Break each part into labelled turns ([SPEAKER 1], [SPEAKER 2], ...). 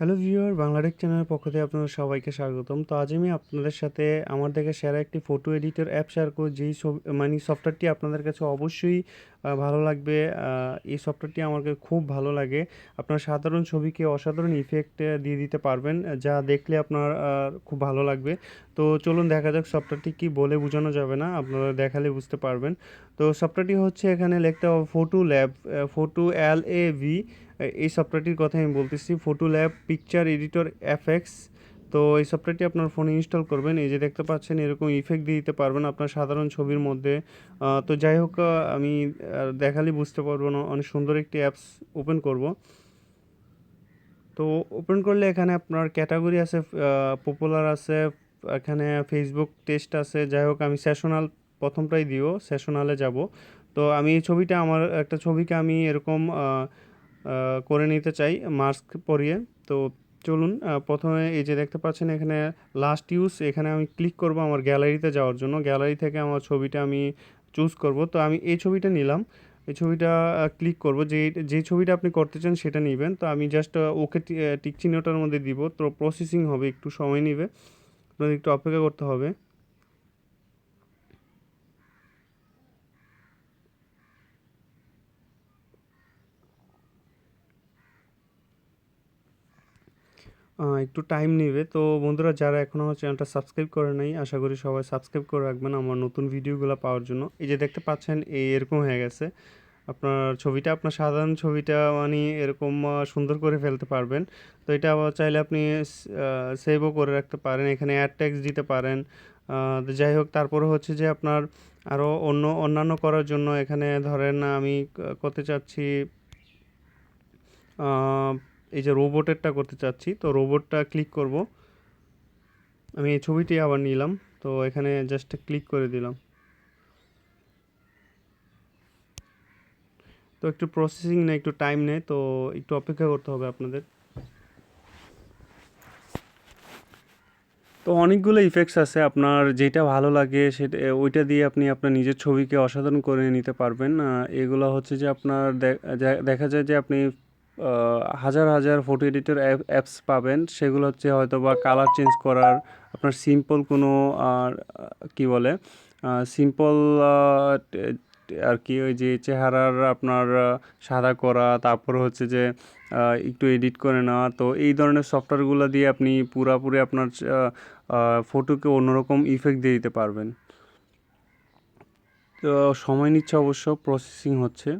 [SPEAKER 1] Hello viewer Bangla Tech চ্যানেলের পক্ষ থেকে আপনাদের সবাইকে স্বাগতম। তো আজ আমি আপনাদের সাথে আমার দেখে সেরা একটি ফটো এডিটর অ্যাপ শেয়ার করব, যেই মানে সফটওয়্যারটি আপনাদের কাছে অবশ্যই ভালো লাগবে। এই সফটওয়্যারটি আমাকে খুব ভালো লাগে। আপনার সাধারণ ছবিকে অসাধারণ ইফেক্ট দিয়ে দিতে পারবেন, যা দেখলে আপনার খুব ভালো লাগবে। তো চলুন দেখা যাক সফটওয়্যারটি কি বলে বোঝানো যাবে না, আপনারা দেখালে বুঝতে পারবেন। তো সফটওয়্যারটি হচ্ছে এখানে লিখতে হবে photo lab photo L A V এই সফটওয়্যারটির কথা আমি বলতেছি। Photo lab picture editor FX তো এই সফটওয়্যারটি আপনার ফোনে ইনস্টল করবেন। এই যে দেখতে পাচ্ছেন এরকম ইফেক্ট দিয়ে দিতে পারবেন আপনার সাধারণ ছবির মধ্যে। তো যাই হোক আমি আহ, দেখালেই বুঝতে পারব না অনেক সুন্দর একটি অ্যাপস ওপেন করব। তো ওপেন করলে এখানে আপনার ক্যাটাগরি আছে পপুলার আছে এখানে ফেসবুক টেস্ট আছে। যাই হোক আমি সেশনাল প্রথমটাই দিও সেশনালে যাব। তো আমি এই ছবিটা আমার একটা ছবিকে আমি এরকম করে নিতে চাই মাস্ক পরিয়ে। তো চলুন প্রথমে এই যে দেখতে পাচ্ছেন এখানে লাস্ট ইউজ এখানে আমি ক্লিক করব আমার গ্যালারিতে যাওয়ার জন্য। গ্যালারি থেকে আমার ছবিটা আমি চুজ করব। তো আমি এই ছবিটা নিলাম। এই ছবিটা ক্লিক করব। যে যে ছবিটা আপনি করতে চান সেটা নেবেন। তো আমি জাস্ট ওকে টিক চিহ্নটার মধ্যে দিব। তো প্রসেসিং হবে, একটু সময় নেবে। একটু অপেক্ষা করতে হবে। একটু টাইম নেবে। তো বন্ধুরা, যারা এখনও চ্যানেলটা সাবস্ক্রাইব করে নাই, আশা করি সবাই সাবস্ক্রাইব করে রাখবেন আমার নতুন ভিডিওগুলো পাওয়ার জন্য। এই যে দেখতে পাচ্ছেন, এই এরকম হয়ে গেছে। আপনার ছবিটা, আপনার সাধারণ ছবিটা মানে এরকম সুন্দর করে ফেলতে পারবেন। তো এটা আবার চাইলে আপনি সেভও করে রাখতে পারেন। এখানে অ্যাড ট্যাক্স দিতে পারেন। যাই হোক, তারপরে হচ্ছে যে আপনার আরও অন্য, অন্যান্য করার জন্য এখানে ধরেন আমি করতে চাচ্ছি এই যে রোবটেরটা করতে চাচ্ছি, তো রোবটটা ক্লিক করব। আমি এই ছবিটি আবার নিলাম, তো এখানে জাস্ট ক্লিক করে দিলাম। তো একটু প্রসেসিং নেয় একটু টাইম নেয় তো একটু অপেক্ষা করতে হবে আপনাদের। তো অনেকগুলো ইফেক্টস আছে, আপনার যেটা ভালো লাগে সেটা, ওইটা দিয়ে আপনি আপনার নিজের ছবিকে অসাধারণ করে নিতে পারবেন। এগুলো হচ্ছে যে আপনার দেখা যায় যে আপনি হাজার হাজার ফটো এডিটর অ্যাপস পাবেন। সেগুলো হচ্ছে হয়তো বা কালার চেঞ্জ করার আপনার সিম্পল কোনো কি বলে সিম্পল আর কি ওই যে চেহারার আপনার সাদা করা, তারপর হচ্ছে যে একটু এডিট করে নেওয়া। তো এই ধরনের সফটওয়্যারগুলো দিয়ে আপনি পুরাপুরি আপনার ফটোকে অন্যরকম ইফেক্ট দিয়ে দিতে পারবেন। তো সময় নিচ্ছে অবশ্য প্রসেসিং হচ্ছে।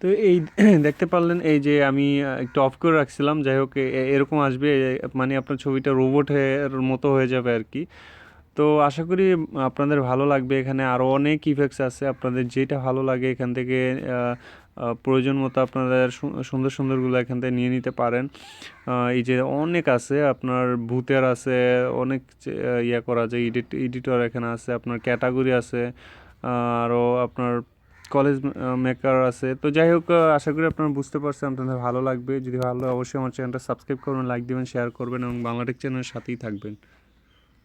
[SPEAKER 1] তো এই দেখতে পারলেন, এই যে আমি একটু অফ করে রাখছিলাম, যাই হোক এরকম আসবে মানে আপনার ছবিটা রোবট মতো হয়ে যাবে আর কি। তো আশা করি আপনাদের ভালো লাগবে, এখানে আরও অনেক ইফেক্টস আছে, আপনাদের যেটা ভালো লাগে, এখান থেকে প্রয়োজন মতো আপনাদের সুন্দর সুন্দরগুলো এখান থেকে নিয়ে নিতে পারেন। এই যে অনেক আছে, আপনার ভূতের আছে, অনেক ইয়া করা যায় এডিট এডিটর এখানে আছে, আপনার ক্যাটাগরি আছে আরও আপনার কলেজ মেকার আছে। তো যাই হোক আশা করি আপনারা বুঝতে পারছেন, আপনাদের ভালো লাগবে। যদি ভালো অবশ্যই আমার চ্যানেলটা সাবস্ক্রাইব করবেন লাইক দিবেন শেয়ার করবেন এবং বাংলাটেক চ্যানেলের সাথেই থাকবেন।